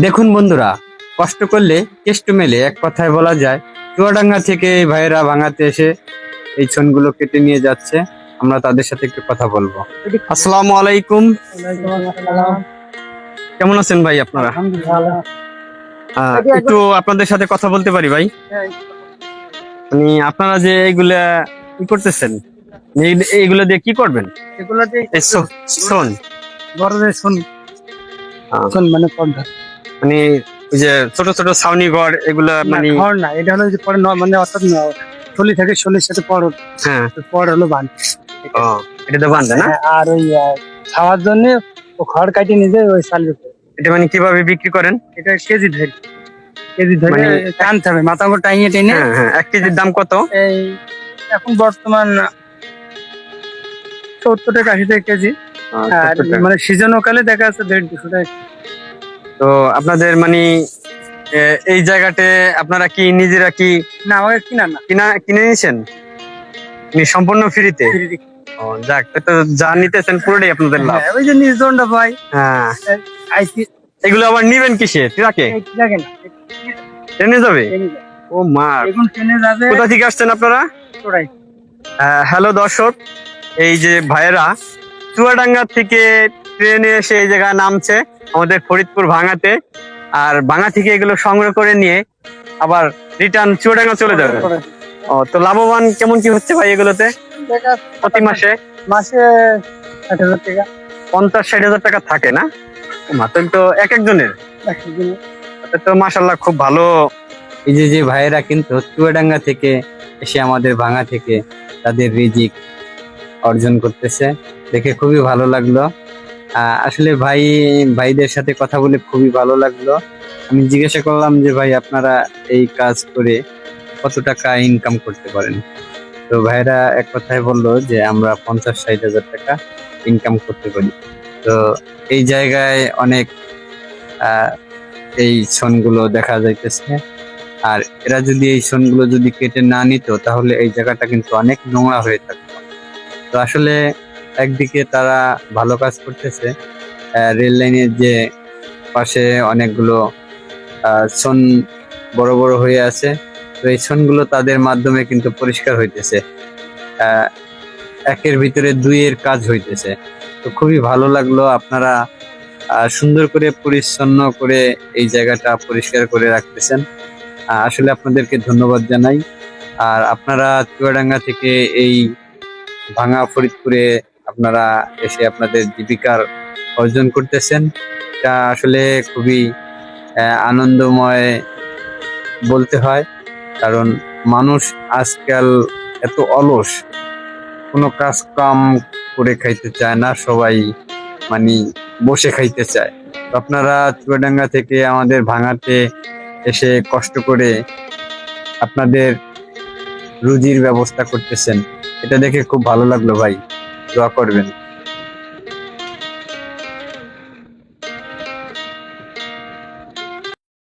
দেখুন বন্ধুরা কষ্ট করলে কেষ্ট মেলে এক কথায় বলা যায়। চুয়াডাঙ্গা থেকে এই ভাইয়েরা ভাঙাতে এসে এই ছনগুলো কেটে নিয়ে যাচ্ছে। আমরা তাদের সাথে একটু কথা বলব। আসসালামু আলাইকুম। কেমন আছেন ভাই আপনারা? একটু আপনাদের সাথে কথা বলতে পারি ভাই? মানে আপনারা যে এইগুলা কি করতেছেন? এই- এইগুলো দিয়ে কি করবেন? এই সো- শোন। বড়দের শুন। মানে পর্দা মানে ওই যে ছোট ছোট ছাউনি ঘর এগুলা মানে ঘর না এটা হলো যে পরে মানে অর্থাৎ থলি থেকে শোলের সাথে পর হ্যাঁ। পর হলো বান এটা তো বান্ধে না? আর ওই খাওয়ার জন্য ও খড় কাটিয়ে নিজে ওই চাল এটা মানে কীভাবে বিক্রি করেন? এটা কেজি ধরে কেজি ধরে মানে- টানতে হবে মাথা করে টাইনে টেনে। হ্যাঁ হ্যাঁ এক কেজির দাম কত? এই এখন বর্তমান সত্তর টাকা আশি টাকা কেজি। আর মানে সিজন কালে দেখা যাচ্ছে দেড় দুশো টাকা। তো আপনাদের মানে এই জায়গাতে আপনারা কি নিজেরা কি না কিনা না। কিনা কিনে নিয়েছেন? মানে সম্পূর্ণ ফ্রিতে? ও যাক তো যা নিতেছেন পুরোটাই আপনাদের লাভ। হ্যাঁ, ওই যে নিজ দণ্ডা পাই হ্যাঁ। এগুলো আবার নিবেন কিসে ট্রাকে? দেখেন ট্রেনে যাবে? ও মা। এখন ট্রেনে যাবে। কোথা থেকে আসছেন আপনারা? তোরাই হ্যালো দর্শক এই যে ভাইয়েরা চুয়াডাঙ্গা থেকে ট্রেনে এসে এই জায়গায় নামছে। আমাদের ফরিদপুর ভাঙাতে আর ভাঙা থেকে এগুলো সংগ্রহ করে নিয়ে আবার রিটার্ন চুয়াডাঙ্গা চলে যাবে। ও তো লাভবান কেমন কি হচ্ছে ভাই এগুলোতে? প্রতি মাসে? মাসে ষাট হাজার টাকা। পঞ্চাশ ষাট হাজার টাকা থাকে না? মাত্র তো এক একজনের? তো মাসাল্লাহ খুব ভালো। এই যে যে ভাইয়েরা কিন্তু চুয়াডাঙ্গা থেকে এসে আমাদের ভাঙা থেকে তাদের রিজিক অর্জন করতেছে। দেখে খুবই ভালো লাগল। আসলে ভাই, ভাইদের সাথে কথা বলে খুবই ভালো লাগল। আমি জিজ্ঞাসা করলাম যে, ভাই, আপনারা এই কাজ করে কত টাকা ইনকাম করতে পারেন? তো ভাইরা এক কথায় বলল যে, আমরা পঞ্চাশ, ষাট হাজার টাকা ইনকাম করতে পারি। তো এই জায়গায় অনেক এই ছনগুলো দেখা যাইতেছে। আর এরা যদি এই ছনগুলো যদি কেটে না নিত, তাহলে এই জায়গাটা কিন্তু অনেক নোংরা হয়ে থাকতো। তো আসলে একদিকে তারা ভালো কাজ করতেছে রেল লাইনের যে পাশে অনেকগুলো সন বড় বড় হয়ে আছে, তো এই সনগুলো তাদের মাধ্যমে কিন্তু পরিষ্কার হইতেছে। একের ভিতরে দুইয়ের কাজ হইতেছে। তো খুবই ভালো লাগল আপনারা সুন্দর করে পরিচ্ছন্ন করে এই জায়গাটা পরিষ্কার করে রাখতেছেন। আসলে আপনাদেরকে ধন্যবাদ জানাই। আর আপনারা চুয়াডাঙ্গা থেকে এই ভাঙা ফরিদপুরে আপনারা এসে আপনাদের জীবিকার অর্জন করতেছেন, এটা আসলে খুবই আনন্দময় বলতে হয়। কারণ মানুষ আজকাল এত অলস, কোনো কাজ কাম করে খাইতে চায় না, সবাই মানে বসে খাইতে চায়। আপনারা চুয়াডাঙ্গা থেকে আমাদের ভাঙাতে এসে কষ্ট করে আপনাদের রুজির ব্যবস্থা করতেছেন, এটা দেখে খুব ভালো লাগল ভাই। দোয়া করবেন।